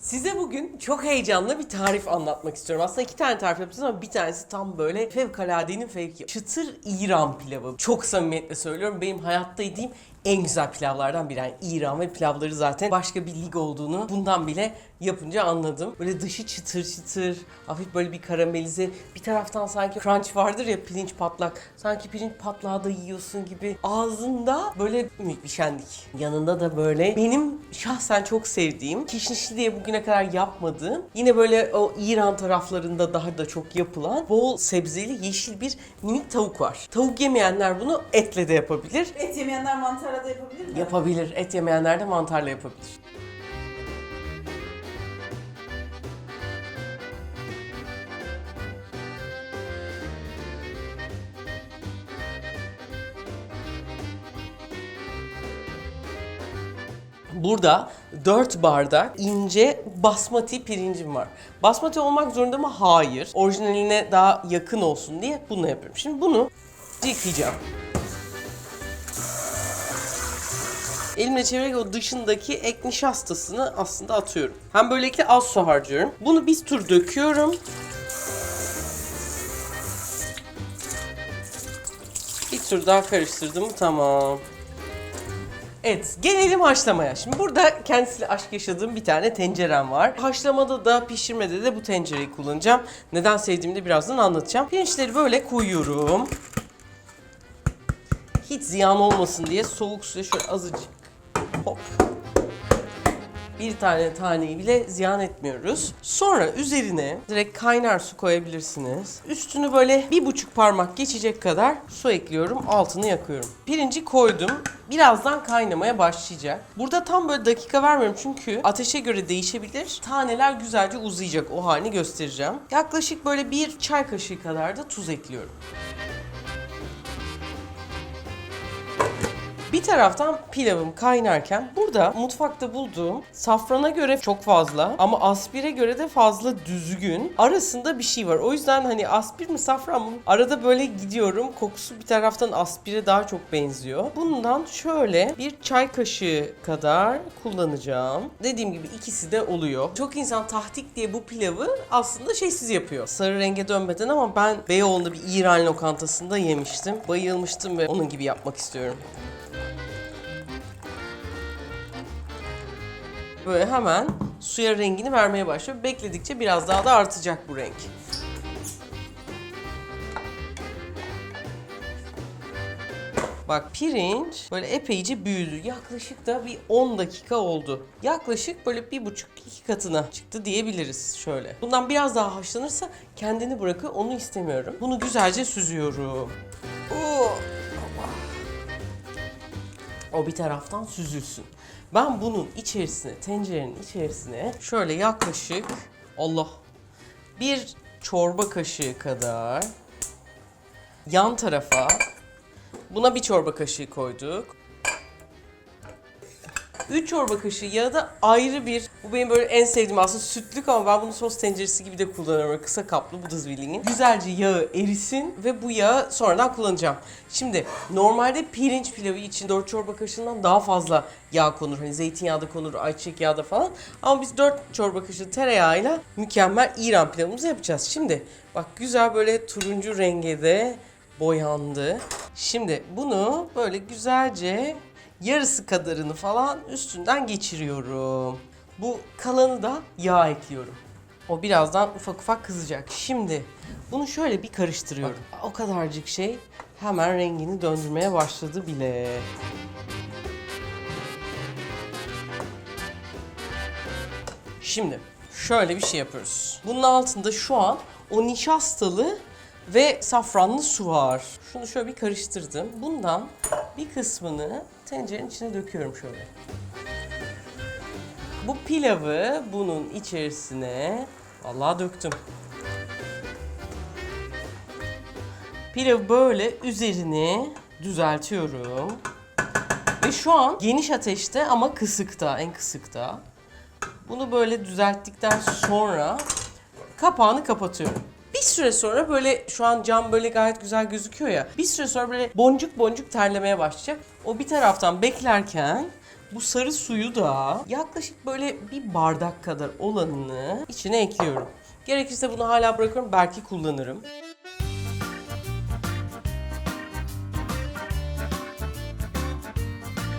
Size bugün çok heyecanlı bir tarif anlatmak istiyorum. Aslında iki tane tarif yapacağız ama bir tanesi tam böyle fevkaladenin fevki. Çıtır İran pilavı. Çok samimiyetle söylüyorum. Benim hayatta yediğim en güzel pilavlardan biri. Yani İran ve pilavları zaten başka bir lig olduğunu bundan bile yapınca anladım. Böyle dışı çıtır çıtır, hafif böyle bir karamelize. Bir taraftan sanki crunch vardır ya pirinç patlak. Sanki pirinç patlağı da yiyorsun gibi. Ağzında böyle bir şenlik. Yanında da böyle benim şahsen çok sevdiğim, kişnişli diye bugüne kadar yapmadığım, yine böyle o İran taraflarında daha da çok yapılan bol sebzeli yeşil bir minik tavuk var. Tavuk yemeyenler bunu etle de yapabilir. Et yemeyenler mantarla da yapabilir mi? Yapabilir. Et yemeyenler de mantarla yapabilir. Burada 4 bardak ince basmati pirincim var. Basmati olmak zorunda mı? Hayır. Orijinaline daha yakın olsun diye bunu yapıyorum. Şimdi bunu yıkayacağım. Elimle çevirerek o dışındaki ek nişastasını aslında atıyorum. Hem böylelikle az su harcıyorum. Bunu bir tur döküyorum. Bir tur daha karıştırdım tamam. Evet, gelelim haşlamaya. Şimdi burada kendisiyle aşk yaşadığım bir tane tencerem var. Haşlamada da pişirmede de bu tencereyi kullanacağım. Neden sevdiğimi de birazdan anlatacağım. Pirinçleri böyle koyuyorum. Hiç ziyan olmasın diye soğuk suya şöyle azıcık hop bir tane taneyi bile ziyan etmiyoruz. Sonra üzerine direkt kaynar su koyabilirsiniz. Üstünü böyle bir buçuk parmak geçecek kadar su ekliyorum. Altını yakıyorum. Pirinci koydum. Birazdan kaynamaya başlayacak. Burada tam böyle dakika vermiyorum çünkü ateşe göre değişebilir. Taneler güzelce uzayacak. O halini göstereceğim. Yaklaşık böyle bir çay kaşığı kadar da tuz ekliyorum. Bir taraftan pilavım kaynarken burada mutfakta bulduğum safrana göre çok fazla ama aspire göre de fazla düzgün arasında bir şey var. O yüzden hani aspir mi safran mı arada böyle gidiyorum. Kokusu bir taraftan aspire daha çok benziyor. Bundan şöyle bir çay kaşığı kadar kullanacağım. Dediğim gibi ikisi de oluyor. Çok insan tahtik diye bu pilavı aslında şeysiz yapıyor. Sarı renge dönmeden ama ben Beyoğlu'nda bir İran lokantasında yemiştim. Bayılmıştım ve onun gibi yapmak istiyorum. Böyle hemen suya rengini vermeye başlıyor. Bekledikçe biraz daha da artacak bu renk. Bak pirinç böyle epeyce büyüdü. Yaklaşık da bir 10 dakika oldu. Yaklaşık böyle bir buçuk iki katına çıktı diyebiliriz şöyle. Bundan biraz daha haşlanırsa kendini bırakır onu istemiyorum. Bunu güzelce süzüyorum. Oo. O bir taraftan süzülsün. Ben bunun içerisine, tencerenin içerisine şöyle yaklaşık Allah bir çorba kaşığı kadar yan tarafa buna bir çorba kaşığı koyduk. 3 çorba kaşığı yağı da ayrı bir, bu benim böyle en sevdiğim aslında sütlük ama ben bunu sos tenceresi gibi de kullanıyorum. Kısa kaplı bu da. Güzelce yağı erisin ve bu yağı sonradan kullanacağım. Şimdi normalde pirinç pilavı için 4 çorba kaşığından daha fazla yağ konur. Hani zeytinyağı da konur, ayçiçek yağı da falan. Ama biz 4 çorba kaşığı tereyağıyla mükemmel İran pilavımızı yapacağız. Şimdi bak güzel böyle turuncu renge de boyandı. Şimdi bunu böyle güzelce yarısı kadarını falan üstünden geçiriyorum. Bu kalanı da yağ ekliyorum. O birazdan ufak ufak kızacak. Şimdi bunu şöyle bir karıştırıyorum. O kadarcık şey hemen rengini döndürmeye başladı bile. Şimdi şöyle bir şey yapıyoruz. Bunun altında şu an o nişastalı ve safranlı su var. Şunu şöyle bir karıştırdım. Bundan bir kısmını tencerenin içine döküyorum şöyle. Bu pilavı bunun içerisine vallahi döktüm. Pilavı böyle üzerini düzeltiyorum. Ve şu an geniş ateşte ama kısıkta, en kısıkta. Bunu böyle düzelttikten sonra kapağını kapatıyorum. Bir süre sonra böyle şu an cam böyle gayet güzel gözüküyor ya. Bir süre sonra böyle boncuk boncuk terlemeye başlayacak. O bir taraftan beklerken Bu sarı suyu da yaklaşık böyle bir bardak kadar olanını içine ekliyorum. Gerekirse bunu hala bırakıyorum. Belki kullanırım.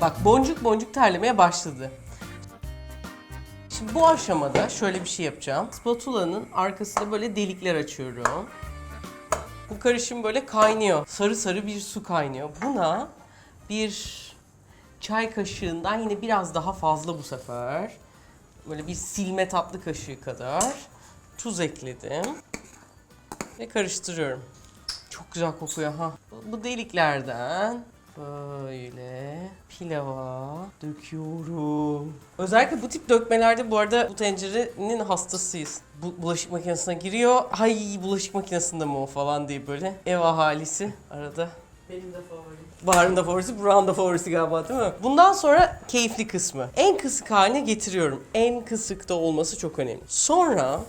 Bak boncuk boncuk terlemeye başladı. Şimdi bu aşamada şöyle bir şey yapacağım. Spatula'nın arkasında böyle delikler açıyorum. Bu karışım böyle kaynıyor. Sarı sarı bir su kaynıyor. Buna bir çay kaşığından yine biraz daha fazla bu sefer. Böyle bir silme tatlı kaşığı kadar tuz ekledim. Ve karıştırıyorum. Çok güzel kokuyor ha. Bu deliklerden böyle pilava döküyorum. Özellikle bu tip dökmelerde bu arada bu tencerenin hastasıyız. Bu bulaşık makinesine giriyor. Ay bulaşık makinesinde mi o falan diye böyle ev ahalisi arada Benim de favorim. Bahar'ın da favorisi, Burak'ın da favorisi galiba değil mi? Bundan sonra keyifli kısmı. En kısık haline getiriyorum. En kısıkta olması çok önemli. Sonra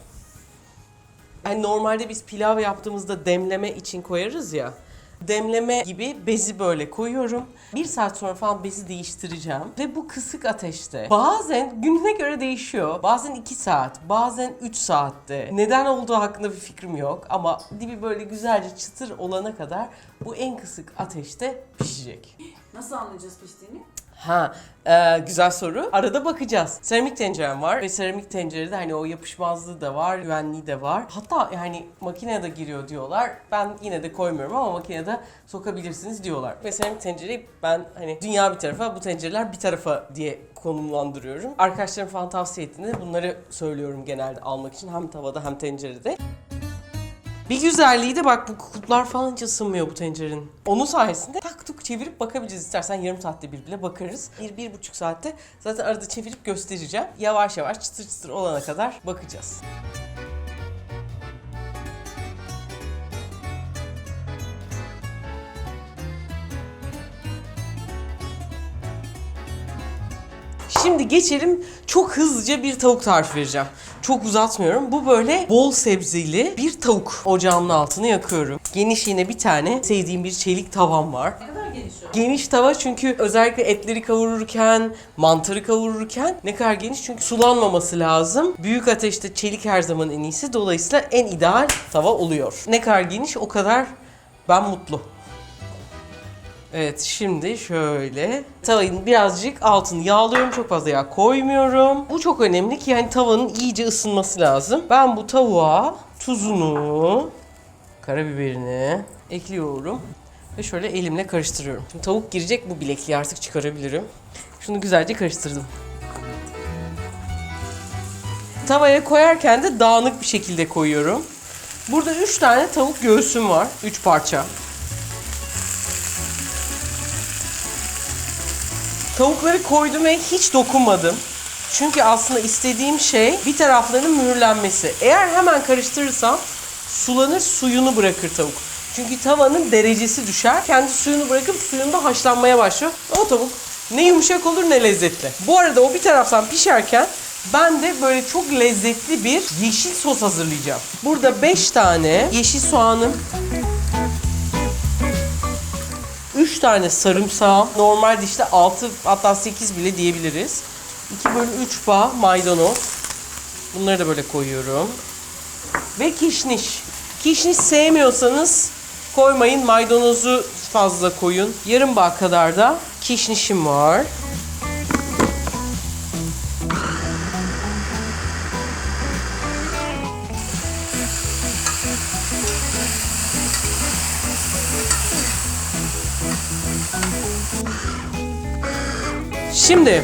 yani normalde biz pilav yaptığımızda demleme için koyarız ya. Demleme gibi bezi böyle koyuyorum. Bir saat sonra falan bezi değiştireceğim. Ve bu kısık ateşte bazen gününe göre değişiyor. Bazen 2 saat, bazen 3 saatte. Neden olduğu hakkında bir fikrim yok. Ama dibi böyle güzelce çıtır olana kadar bu en kısık ateşte pişecek. Nasıl anlayacağız piştiğini? Ha, e, güzel soru. Arada bakacağız. Seramik tencerem var ve seramik tencerede hani o yapışmazlığı da var, güvenliği de var. Hatta yani makineye de giriyor diyorlar. Ben yine de koymuyorum ama makinede sokabilirsiniz diyorlar. Ve seramik tencereyi ben hani dünya bir tarafa, bu tencereler bir tarafa diye konumlandırıyorum. Arkadaşlarım falan tavsiye ettiğinde bunları söylüyorum genelde almak için hem tavada hem tencerede. Bir güzelliği de bak bu kutuplar falan hiç ısınmıyor bu tencerenin. Onun sayesinde tak çevirip bakabileceğiz. İstersen yarım saatte bir bile bakarız. Bir, bir buçuk saatte zaten arada çevirip göstereceğim. Yavaş yavaş çıtır çıtır olana kadar bakacağız. Şimdi geçelim çok hızlıca bir tavuk tarifi vereceğim. Çok uzatmıyorum. Bu böyle bol sebzeli bir tavuk. Ocağımın altını yakıyorum. Geniş yine bir tane sevdiğim bir çelik tavam var. Geniş? Geniş tava çünkü özellikle etleri kavururken, mantarı kavururken ne kadar geniş çünkü sulanmaması lazım. Büyük ateşte çelik her zaman en iyisi. Dolayısıyla en ideal tava oluyor. Ne kadar geniş o kadar ben mutlu. Evet şimdi şöyle tavanın birazcık altını yağlıyorum çok fazla yağ koymuyorum. Bu çok önemli ki yani tavanın iyice ısınması lazım. Ben bu tavuğa tuzunu, karabiberini ekliyorum ve şöyle elimle karıştırıyorum. Şimdi tavuk girecek bu bilekliği artık çıkarabilirim. Şunu güzelce karıştırdım. Tavaya koyarken de dağınık bir şekilde koyuyorum. Burada 3 tane tavuk göğsüm var. 3 parça. Tavukları koydum ve hiç dokunmadım. Çünkü aslında istediğim şey bir taraflarının mühürlenmesi. Eğer hemen karıştırırsam sulanır suyunu bırakır tavuk. Çünkü tavanın derecesi düşer. Kendi suyunu bırakıp suyunda haşlanmaya başlıyor. O tavuk ne yumuşak olur ne lezzetli. Bu arada o bir taraftan pişerken ben de böyle çok lezzetli bir yeşil sos hazırlayacağım. Burada 5 tane yeşil soğanım, 3 tane sarımsağım. Normalde işte 6 hatta 8 bile diyebiliriz. 2 bölü 3 bağ maydanoz. Bunları da böyle koyuyorum. Ve kişniş. Kişniş sevmiyorsanız koymayın. Maydanozu fazla koyun. Yarım bağ kadar da kişnişim var. Şimdi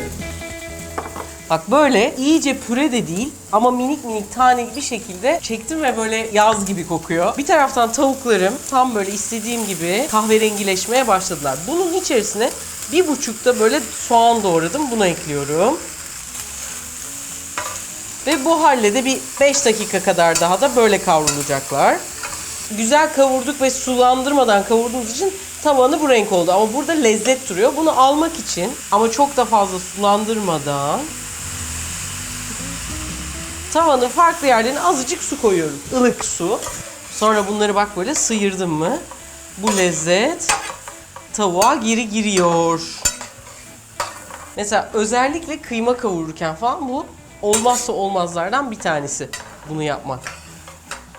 Bak böyle iyice püre de değil ama minik minik tane gibi şekilde çektim ve böyle yaz gibi kokuyor. Bir taraftan tavuklarım tam böyle istediğim gibi kahverengileşmeye başladılar. Bunun içerisine bir buçukta böyle soğan doğradım. Bunu ekliyorum. Ve bu halle de bir 5 dakika kadar daha da böyle kavrulacaklar. Güzel kavurduk ve sulandırmadan kavurduğumuz için tavanı bu renk oldu. Ama burada lezzet duruyor. Bunu almak için ama çok da fazla sulandırmadan tavanın farklı yerlerine azıcık su koyuyorum. Ilık su. Sonra bunları bak böyle sıyırdım mı bu lezzet tavuğa geri giriyor. Mesela özellikle kıyma kavururken falan bu olmazsa olmazlardan bir tanesi bunu yapmak.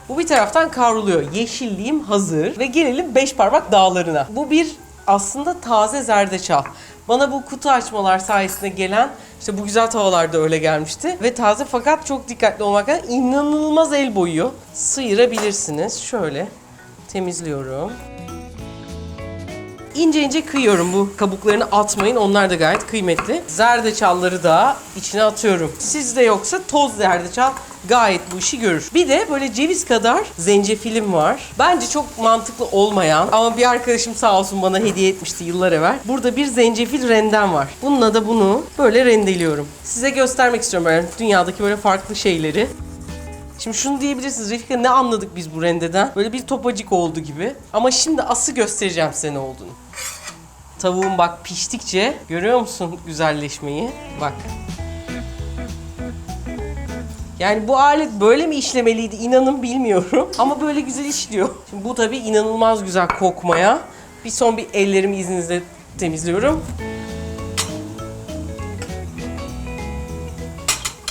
Bu bir taraftan kavruluyor. Yeşilliğim hazır ve gelelim beş parmak dağlarına. Bu bir aslında taze zerdeçal. Bana bu kutu açmalar sayesinde gelen işte bu güzel tavalar da öyle gelmişti. Ve taze fakat çok dikkatli olmak. İnanılmaz el boyuyor. Sıyırabilirsiniz. Şöyle temizliyorum. İnce ince kıyıyorum bu kabuklarını atmayın onlar da gayet kıymetli. Zerdeçalları da içine atıyorum. Sizde yoksa toz zerdeçal gayet bu işi görür. Bir de böyle ceviz kadar zencefilim var. Bence çok mantıklı olmayan ama bir arkadaşım sağ olsun bana hediye etmişti yıllar evvel. Burada bir zencefil rendem var. Bununla da bunu böyle rendeliyorum. Size göstermek istiyorum böyle dünyadaki böyle farklı şeyleri. Şimdi şunu diyebilirsiniz Refika ne anladık biz bu rendeden? Böyle bir topacık oldu gibi. Ama şimdi ası göstereceğim size ne olduğunu. Tavuğun bak piştikçe görüyor musun güzelleşmeyi? Bak. Yani bu alet böyle mi işlemeliydi inanın bilmiyorum. Ama böyle güzel işliyor. Şimdi bu tabii inanılmaz güzel kokmaya. Bir son bir ellerimi izninizle temizliyorum.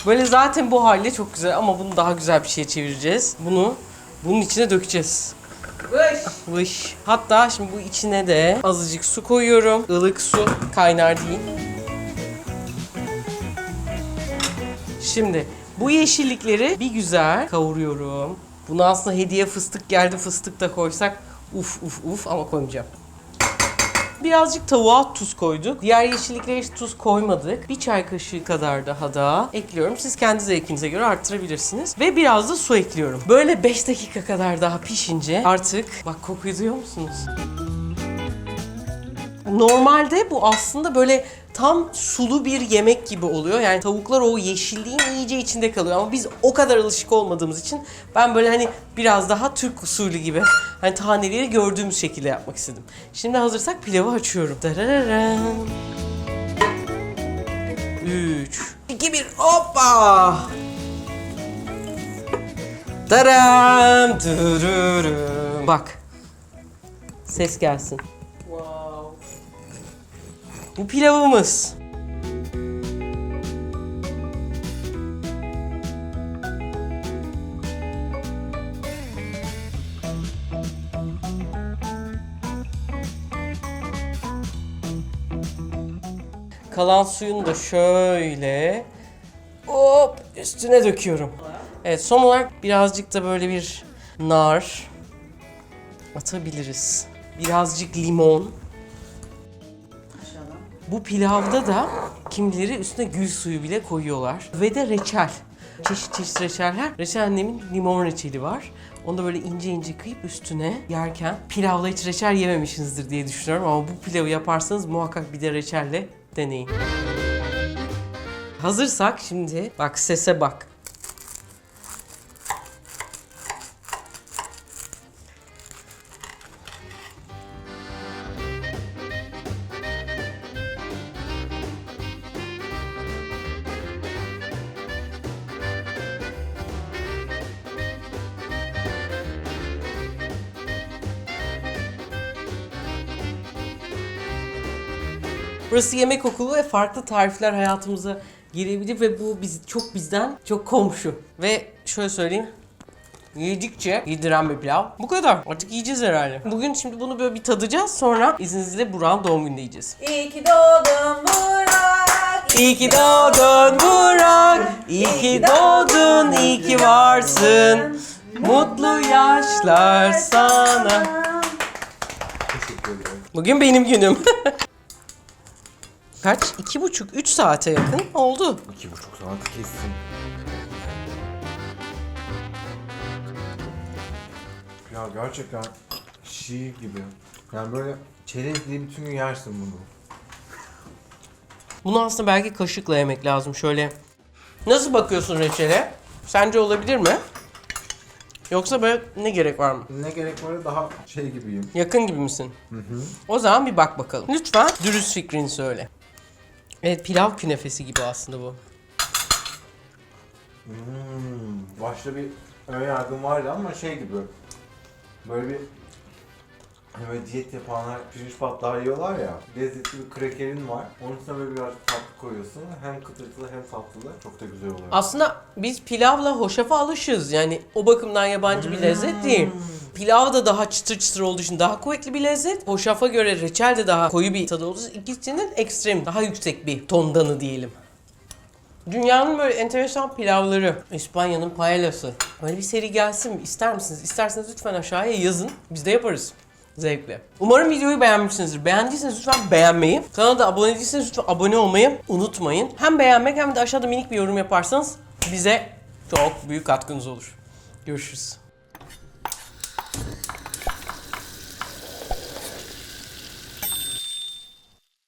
Böyle zaten bu haliyle çok güzel ama bunu daha güzel bir şeye çevireceğiz. Bunu bunun içine dökeceğiz. Vış. Vış. Hatta şimdi bu içine de azıcık su koyuyorum. Ilık su, kaynar değil. Şimdi bu yeşillikleri bir güzel kavuruyorum. Bunu aslında hediye fıstık geldi fıstık da koysak uf uf uf ama koymayacağım. Birazcık tavuğa tuz koyduk. Diğer yeşilliklere hiç tuz koymadık. Bir çay kaşığı kadar daha da ekliyorum. Siz kendi zevkinize göre arttırabilirsiniz. Ve biraz da su ekliyorum. Böyle 5 dakika kadar daha pişince artık bak kokuyu duyuyor musunuz? Normalde bu aslında böyle tam sulu bir yemek gibi oluyor. Yani tavuklar o yeşilliğin iyice içinde kalıyor. Ama biz o kadar alışık olmadığımız için ben böyle hani biraz daha Türk usulü gibi hani taneleri gördüğümüz şekilde yapmak istedim. Şimdi hazırsak pilavı açıyorum. Darararam. 3 2 1 hoppa. Daram. Dururum. Bak. Ses gelsin. Bu pilavımız. Kalan suyunu da şöyle hop üstüne döküyorum. Evet son olarak birazcık da böyle bir nar atabiliriz. Birazcık limon. Bu pilavda da kimileri üstüne gül suyu bile koyuyorlar. Ve de reçel. Çeşit çeşit reçeller. Reçel annemin limon reçeli var. Onu da böyle ince ince kıyıp üstüne yerken pilavla hiç reçel yememişsinizdir diye düşünüyorum ama bu pilavı yaparsanız muhakkak bir de reçelle deneyin. Hazırsak şimdi bak sese bak. Burası yemek okulu ve farklı tarifler hayatımıza girebilir ve bu biz çok bizden çok komşu. Ve şöyle söyleyeyim. Yedikçe yediren bir pilav. Bu kadar. Artık yiyeceğiz herhalde. Bugün şimdi bunu böyle bir tadacağız. Sonra izninizle Burak'ın doğum gününde yiyeceğiz. İyi ki doğdun Burak. İyi ki doğdun Burak. İyi ki doğdun, iyi ki varsın. Mutlu yaşlar sana. Bugün benim günüm. Kaç? İki buçuk, üç saate yakın oldu. İki buçuk saat kessin. Ya gerçekten şiir gibi. Yani böyle çerez diye bütün gün yersin bunu. Bunu aslında belki kaşıkla yemek lazım şöyle. Nasıl bakıyorsun reçele? Sence olabilir mi? Yoksa böyle ne gerek var mı? Ne gerek var daha şey gibiyim. Yakın gibi misin? O zaman bir bak bakalım. Lütfen dürüst fikrini söyle. Evet pilav künefesi gibi aslında bu. Hmm, başta bir ön yargım vardı ama şey gibi. Böyle bir böyle diyet yapanlar pirinç patlar yiyorlar ya. Lezzetli bir krakerin var. Onun üstüne böyle biraz tatlı koyuyorsun. Hem kıtırtılı hem tatlılı. Çok da güzel oluyor. Aslında biz pilavla hoşafa alışığız. Yani o bakımdan yabancı bir lezzet değil. Pilav da daha çıtır çıtır olduğu için daha kuvvetli bir lezzet. Hoşafa göre reçel de daha koyu bir tadı olduğu için ikisinin ekstrem, daha yüksek bir tondanı diyelim. Dünyanın böyle enteresan pilavları, İspanya'nın paellası. Böyle bir seri gelsin mi? İster misiniz? İsterseniz lütfen aşağıya yazın. Biz de yaparız. Zevkle. Umarım videoyu beğenmişsinizdir. Beğendiyseniz lütfen beğenmeyi, kanala abone değilseniz lütfen abone olmayı unutmayın. Hem beğenmek hem de aşağıda minik bir yorum yaparsanız bize çok büyük katkınız olur. Görüşürüz.